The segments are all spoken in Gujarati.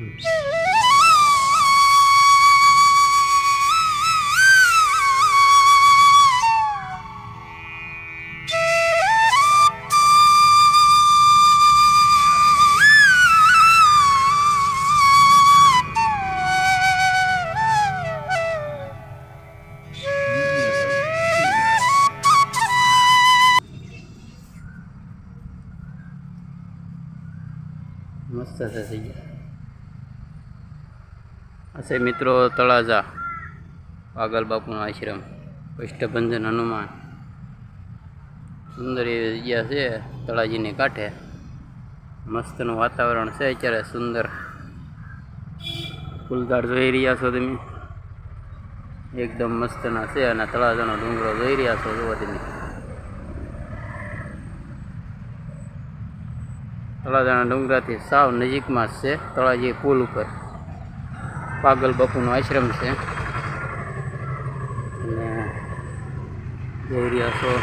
મસ્ત છે થઈ છે મિત્રો તળાજા, પાગલ બાપુનો આશ્રમ કષ્ટભંજન હનુમાન. સુંદર એવી જગ્યા છે, તળાજીની કાંઠે. મસ્તનું વાતાવરણ છે, અત્યારે સુંદર. ફૂલદાર જોઈ રહ્યા છો તમે? એકદમ મસ્તના છે અને તળાજાનો ડુંગરો જોઈ રહ્યા છો જોવા તમે. તળાજાના ડુંગરાથી સાવ નજીકમાં જ છે, તળાજી પુલ ઉપર. પાગલ બાપુનો આશ્રમ છે. અને રહ્યા છો,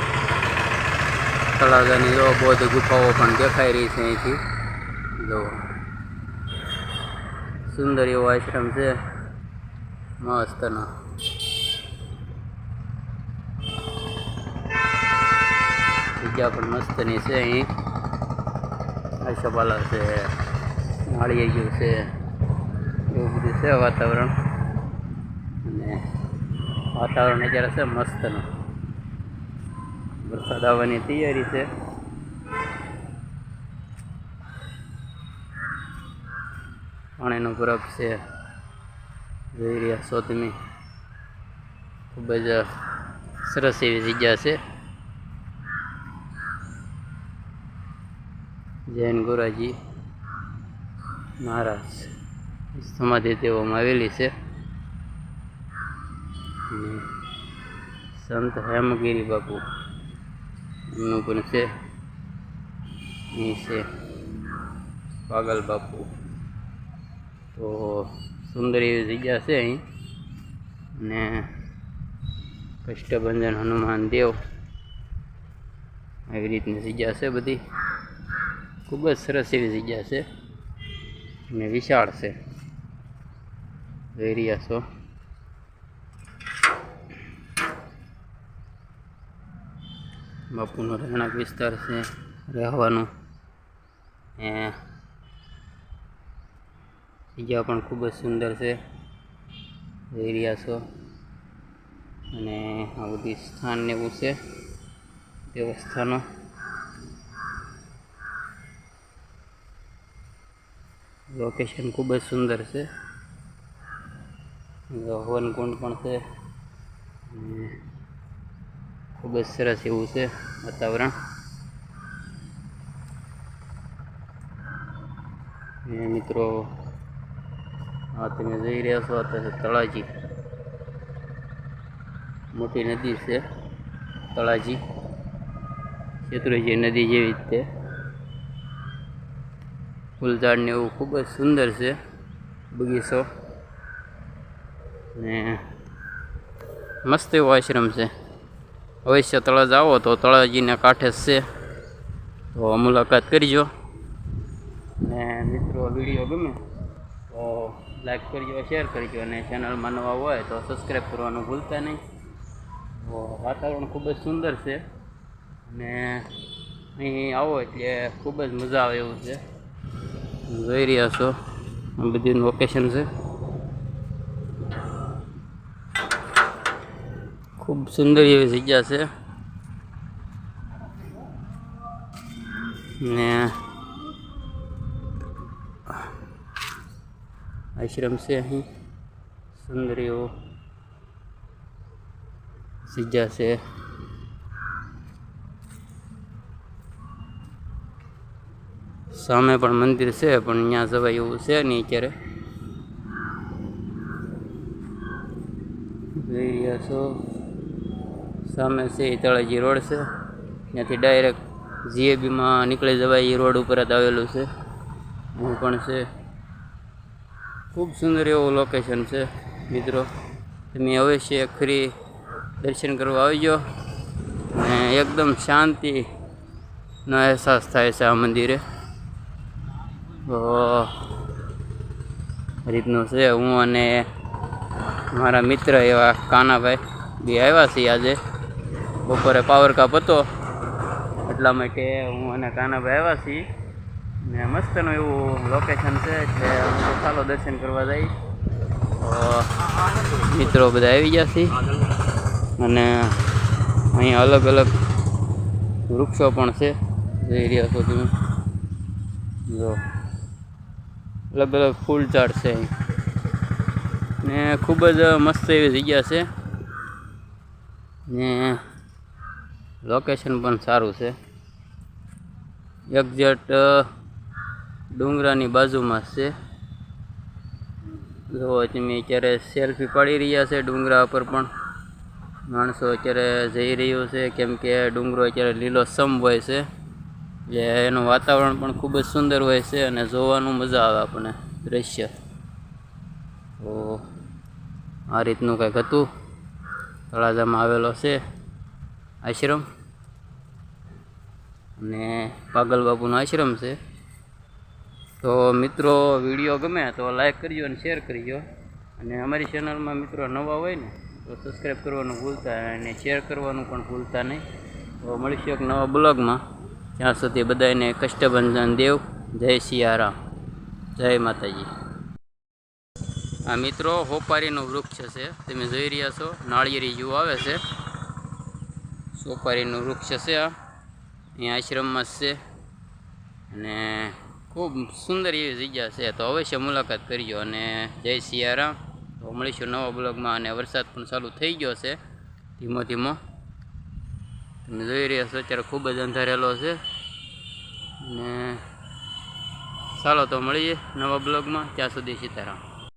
તળાજાની જો બૌદ્ધ ગુફાઓ પણ દેખાઈ રહી છે અહીંથી. જો, સુંદર એવો આશ્રમ છે. મસ્તનો જગ્યા પણ મસ્તની છે અહીં. આશાપાલા છે નાળિયેયું છે. એવું બધું છે વાતાવરણ. અને વાતાવરણ અત્યારે છે મસ્તનું. વરસાદ આવવાની તૈયારી છે. પાણીનો બરફ છે. જોઈ રહ્યા છો ખૂબ જ સરસ એવી જગ્યા છે. જૈન ગોરાજી મહારાજ. સમાધિ દેવામાં આવેલી છે. સંત હેમગીરી બાપુ. એમનું પણ છે. અહીં છે. પાગલ બાપુ. તો સુંદર એવી જગ્યા છે અહીં. ને કષ્ટભંજન હનુમાન દેવ. આવી રીતની જગ્યા છે બધી. ખૂબ જ સરસ એવી જગ્યા છે. અને વિશાળ છે. જોઈ રહ્યા છો બાપુનો રહેણાંક વિસ્તાર છે રહેવાનું એ જગ્યા પણ ખૂબ જ સુંદર છે જોઈ છો અને આ બધી સ્થાન ને એવું છે દેવસ્થાનો લોકેશન ખૂબ જ સુંદર છે હવનકુંડ પણ છે. ખૂબ જ સરસ એવું છે વાતાવરણ. મિત્રો, આ તમે જોઈ રહ્યા છો, આ છે તળાજી. મોટી નદી છે, તળાજી. શેત્રુજી નદી જેવી જ તે ફૂલઝાડ ને એવું ખૂબ જ સુંદર છે બગીચો. ને મસ્ત એવો આશ્રમ છે અવશ્ય તળાજ આવો તો તળાજીના કાંઠે છે. તો મુલાકાત કરજો. ને મિત્રો વીડિયો ગમે તો લાઈક કરજો, શેર કરજો અને ચેનલમાં નવા હોય તો સબસ્ક્રાઈબ કરવાનું ભૂલતા નહીં. તો વાતાવરણ ખૂબ જ સુંદર છે. ને અહીં આવો એટલે ખૂબ જ મજા આવે એવું છે. જોઈ રહ્યા છો. આ બધી લોકેશન છે. ખૂબ સુંદર એવી જગ્યા છે ને આશ્રમ છે અહીં સુંદર એવો જગ્યા છે સામે પણ મંદિર છે પણ ત્યાં જવાય એવું છે નહીં અત્યારે જોઈ રહ્યા છો સામે છે, એ રોડ છે. ત્યાંથી ડાયરેક્ટ જીએબીમાં નીકળી જવાય એ રોડ ઉપર જ આવેલું છે. હું પણ છે. ખૂબ સુંદર એવું લોકેશન છે, મિત્રો. તમે અવશ્ય ખરી દર્શન કરવા આવજો. અને એકદમ શાંતિનો અહેસાસ થાય છે આ મંદિરે. રીતનું છે. હું અને મારા મિત્ર એવા કાનાભાઈ બી આવ્યા છીએ આજે. બપોરે પાવર કાપ હતો. એટલા માટે હું અને કાનાભાઈ આવ્યા છીએ. ને મસ્તનું એવું લોકેશન છે એટલે હું ચાલો દર્શન કરવા જઈશ મિત્રો બધા આવી ગયા છે અને અહીંયા અલગ અલગ વૃક્ષો પણ છે. જોઈ રહ્યા છો તમે. જો અલગ અલગ ફૂલ ઝાડ છે ને ખૂબ જ મસ્ત એવી જગ્યા છે. ને લોકેશન પણ સારું છે. એક્ઝેટ ડુંગરાની બાજુમાં છે. જો તમે અત્યારે સેલ્ફી પાડી રહ્યા છે ડુંગરા ઉપર પણ. માણસો અત્યારે જઈ રહ્યું છે, કેમ કે ડુંગરો અત્યારે લીલો સમ હોય છે. એટલે એનું વાતાવરણ પણ ખૂબ જ સુંદર હોય છે અને જોવાનું મજા આવે આપણને દૃશ્ય તો આ રીતનું કંઈક હતું. તળાજામાં આવેલો છે આશ્રમ. અને પાગલ બાપુનો આશ્રમ છે. તો મિત્રો, વીડિયો ગમે તો લાઈક કરજો અને શેર કરજો. અને અમારી ચેનલમાં મિત્રો નવા હોય ને, તો સબસ્ક્રાઈબ કરવાનું ભૂલતા અને શેર કરવાનું પણ ભૂલતા નહીં. તો મળીશું એક નવા બ્લોગમાં. ત્યાં સુધી બધાને કષ્ટભંજન દેવ, જય સિયારામ જય માતાજી. આ મિત્રો હોપારીનું વૃક્ષ છે. તમે જોઈ રહ્યા છો, નાળિયેરી જેવું આવે છે. સોપારીનું વૃક્ષ છે આ. અહીંયા આશ્રમમાં છે. અને ખૂબ સુંદર એવી જગ્યા છે. તો અવશ્ય મુલાકાત કરજો અને જય સિયારામ. તો મળીશું નવા બ્લોગમાં અને વરસાદ પણ ચાલુ થઈ ગયો છે. ધીમો ધીમો. તમે જોઈ રહ્યા છો, અત્યારે ખૂબ જ અંધારેલો છે. અને ચાલો તો મળીએ નવા બ્લોગમાં. ત્યાં સુધી સીતારામ.